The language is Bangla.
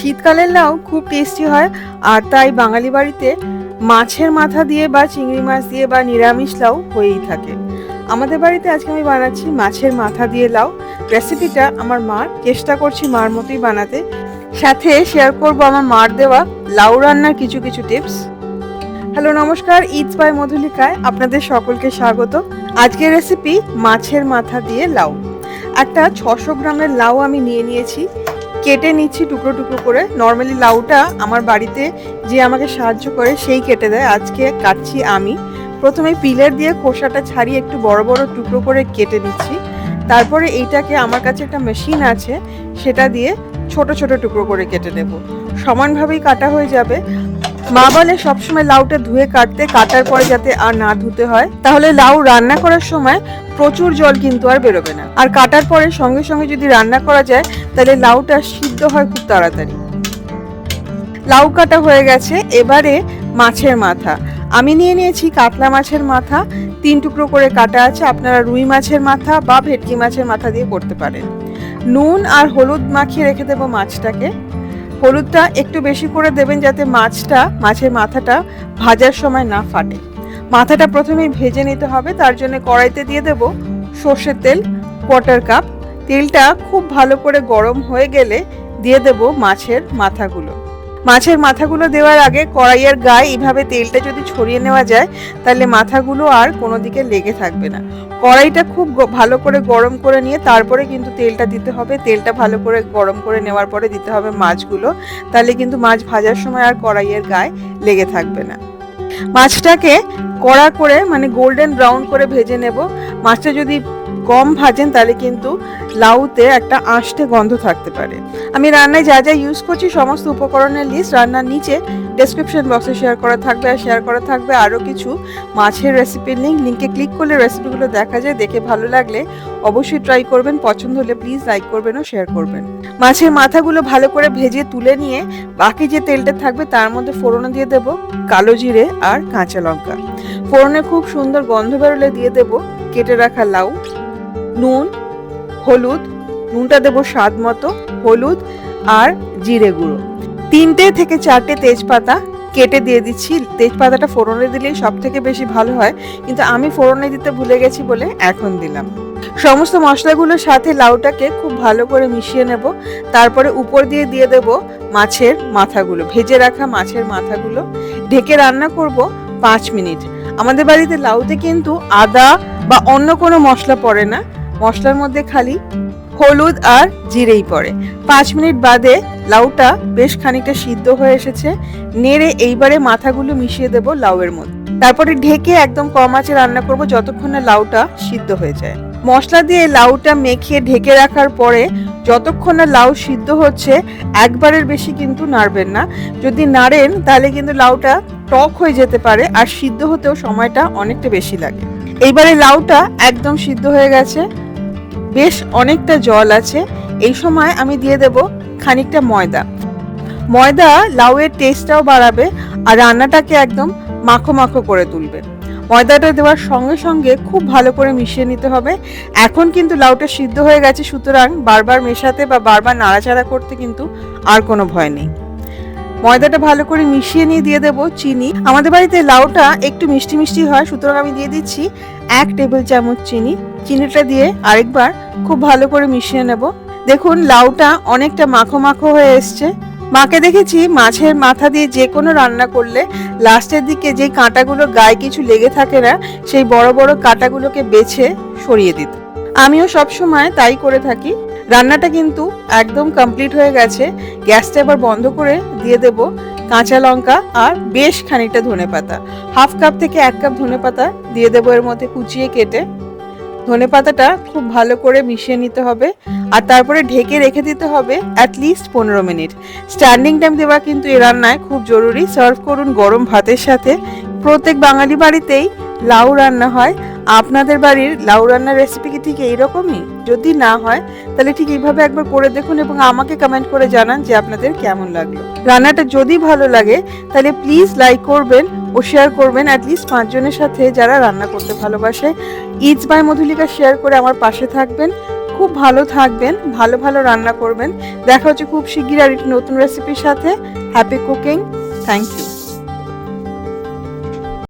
শীতকালের লাউ খুব টেস্টি হয়, আর তাই বাঙালি বাড়িতে মাছের মাথা দিয়ে বা চিংড়ি মাছ দিয়ে বা নিরামিষ লাউ হয়েই থাকে। আমাদের বাড়িতে আজকে আমি বানাচ্ছি মাছের মাথা দিয়ে লাউ। রেসিপিটা আমার মার চেষ্টা করছি মার মতোই বানাতে। সাথে শেয়ার করব আমার মার দেওয়া লাউ রান্নার কিছু কিছু টিপস হ্যালো নমস্কার ইটস বাই মধুলিকায় আপনাদের সকলকে স্বাগত। আজকের রেসিপি মাছের মাথা দিয়ে লাউ। একটা ছশো গ্রামের লাউ আমি নিয়ে নিয়েছি। কেটে নিচ্ছি টুকরো টুকরো করে। নর্মালি লাউটা আমার বাড়িতে যে আমাকে সাহায্য করে সেই কেটে দেয়। আজকে কাটছি আমি। প্রথমে পিলের দিয়ে খোসাটা ছাড়িয়ে একটু বড় বড় টুকরো করে কেটে নিচ্ছি। তারপরে এইটাকে আমার কাছে একটা মেশিন আছে, সেটা দিয়ে ছোট ছোট টুকরো করে কেটে নেব। সমানভাবেই কাটা হয়ে যাবে। মা বলে, সবসময় লাউটা ধুয়ে কাটতে, কাটার পরে যাতে আর না ধুতে হয়, তাহলে লাউ রান্না করার সময় প্রচুর জল কিন্তু আর বেরোবে না। আর কাটার পরে সঙ্গে সঙ্গে যদি রান্না করা যায়, তাহলে লাউটা সিদ্ধ হয় খুব তাড়াতাড়ি। লাউ কাটা হয়ে গেছে, এবারে মাছের মাথা। আমি নিয়ে নিয়েছি কাতলা মাছের মাথা, তিন টুকরো করে কাটা আছে, আপনারা রুই মাছের মাথা বা ভেটকি মাছের মাথা দিয়ে করতে পারেন। নুন আর হলুদ মাখিয়ে রেখে দেবো মাছটাকে। হলুদটা একটু বেশি করে দেবেন যাতে মাছটা, মাছের মাথাটা ভাজার সময় না ফাটে। মাথাটা প্রথমেই ভেজে নিতে হবে, তার জন্য কড়াইতে দিয়ে দেব সর্ষের তেল কোয়ার্টার কাপ তেলটা খুব ভালো করে গরম হয়ে গেলে দিয়ে দেব মাছের মাথাগুলো। মাছের মাথাগুলো দেওয়ার আগে কড়াইয়ের গায়ে এইভাবে তেলটা যদি ছড়িয়ে নেওয়া যায়, তাহলে মাথাগুলো আর কোনো দিকে লেগে থাকবে না। কড়াইটা খুব ভালো করে গরম করে নিয়ে তারপরে কিন্তু তেলটা দিতে হবে। তেলটা ভালো করে গরম করে নেওয়ার পরে দিতে হবে মাছগুলো। তাহলে কিন্তু মাছ ভাজার সময় আর কড়াইয়ের গায়ে লেগে থাকবে না। মাছটাকে কড়া করে মানে গোল্ডেন ব্রাউন করে ভেজে নেব। মাছটা যদি কম ভাজেন, তাহলে কিন্তু লাউতে একটা আঁশটে গন্ধ থাকতে পারে। আমি রান্নায় যা যা ইউজ করছি, সমস্ত উপকরণের লিস্ট রান্নার নিচে ডেসক্রিপশন বক্সে শেয়ার করা থাকবে। আর শেয়ার করা থাকবে আরও কিছু মাছের রেসিপির লিঙ্ক লিঙ্কে ক্লিক করলে রেসিপিগুলো দেখা যায়, দেখে ভালো লাগলে অবশ্যই ট্রাই করবেন। পছন্দ হলে প্লিজ লাইক করবেন ও শেয়ার করবেন। মাছের মাথাগুলো ভালো করে ভেজে তুলে নিয়ে বাকি যে তেলটা থাকবে, তার মধ্যে ফোড়নে দিয়ে দেব, কালো জিরে আর কাঁচা লঙ্কা। ফোড়নে খুব সুন্দর গন্ধ বেরোলে দিয়ে দেব, কেটে রাখা লাউ, নুন, হলুদ, নুনটা দেবো স্বাদ মতো, হলুদ আর জিরে গুঁড়ো। তিনটে থেকে চারটে তেজপাতা কেটে দিয়ে দিচ্ছি। তেজপাতাটা ফোড়নে দিলেই সব থেকে বেশি ভালো হয়, কিন্তু আমি ফোড়নে দিতে ভুলে গেছি বলে এখন দিলাম। সমস্ত মশলাগুলোর সাথে লাউটাকে খুব ভালো করে মিশিয়ে নেব। তারপরে উপর দিয়ে দিয়ে দেব মাছের মাথাগুলো, ভেজে রাখা মাছের মাথাগুলো। ঢেকে রান্না করব পাঁচ মিনিট। আমাদের বাড়িতে লাউতে কিন্তু আদা বা অন্য কোনো মশলা পড়ে না। মশলার মধ্যে খালি হলুদ আর জিরেই পড়ে। পাঁচ মিনিট বাদে লাউটা বেশ খানিকটা সিদ্ধ হয়ে এসেছে। নেড়ে এইবারে মাথাগুলো মিশিয়ে দেব লাউয়ের মধ্যে। তারপরে ঢেকে একদম কম আঁচে রান্না করব যতক্ষণ না লাউটা সিদ্ধ হয়ে যায়। মশলা দিয়ে লাউটা মেখে ঢেকে রাখার পরে যতক্ষণ না লাউ সিদ্ধ হচ্ছে, একবারের বেশি কিন্তু নাড়বেন না। যদি নাড়েন, তাহলে কিন্তু লাউটা টক হয়ে যেতে পারে, আর সিদ্ধ হতেও সময়টা অনেকটা বেশি লাগে। এইবারে লাউটা একদম সিদ্ধ হয়ে গেছে। বেশ অনেকটা জল আছে। এই সময় আমি দিয়ে দেব খানিকটা ময়দা। ময়দা লাউয়ের টেস্টটাও বাড়াবে, আর রান্নাটাকে একদম মাখো মাখো করে তুলবে। ময়দাটা দেওয়ার সঙ্গে সঙ্গে খুব ভালো করে মিশিয়ে নিতে হবে। এখন কিন্তু লাউটা সিদ্ধ হয়ে গেছে, সুতরাং বারবার মেশাতে বা বারবার নাড়াচাড়া করতে কিন্তু আর কোনো ভয় নেই। ময়দাটা ভালো করে মিশিয়ে নিয়ে দিয়ে দেবো চিনি। আমাদের বাড়িতে লাউটা একটু মিষ্টি মিষ্টি হয়, সুতরাং আমি দিয়ে দিচ্ছি এক টেবিল চামচ চিনি। চিনিটা দিয়ে আরেকবার খুব ভালো করে মিশিয়ে নেব। দেখুন, লাউটা অনেকটা মাখো মাখো হয়ে এসছে। মাকে দেখেছি মাছের মাথা দিয়ে যে কোনো রান্না করলে লাস্টের দিকে যে কাঁটাগুলো গায়ে কিছু লেগে থাকে না, সেই বড় বড় কাঁটাগুলোকে বেছে সরিয়ে দিত। আমিও সব সময় তাই করে থাকি। রান্নাটা কিন্তু একদম কমপ্লিট হয়ে গেছে। গ্যাসটা এবার বন্ধ করে দিয়ে দেব কাঁচা লঙ্কা আর বেশ খানিকটা ধনেপাতা। হাফ কাপ থেকে এক কাপ ধনেপাতা দিয়ে দেবো এর মধ্যে কুচিয়ে কেটে। ধনেপাতাটা খুব ভালো করে মিশিয়ে নিতে হবে আর তারপরে ঢেকে রেখে দিতে হবে অ্যাটলিস্ট পনেরো মিনিট। স্ট্যান্ডিং টাইম দেওয়া কিন্তু এ রান্নায় খুব জরুরি। সার্ভ করুন গরম ভাতের সাথে। প্রত্যেক বাঙালি বাড়িতেই লাউ রান্না হয়। আপনাদের বাড়ির লাউ রান্নার রেসিপি কি ঠিক এইরকমই? যদি না হয়, তাহলে ঠিক এইভাবে একবার করে দেখুন এবং আমাকে কমেন্ট করে জানান যে আপনাদের কেমন লাগল। রান্নাটা যদি ভালো লাগে, তাহলে প্লিজ লাইক করবেন ও শেয়ার করবেন অ্যাটলিস্ট পাঁচজনের সাথে যারা রান্না করতে ভালোবাসে। ইটস বাই মধুলিকা শেয়ার করে আমার পাশে থাকবেন। খুব ভালো থাকবেন, ভালো ভালো রান্না করবেন। দেখা হচ্ছে খুব শিগগির আর একটি নতুন রেসিপির সাথে। Happy cooking thank you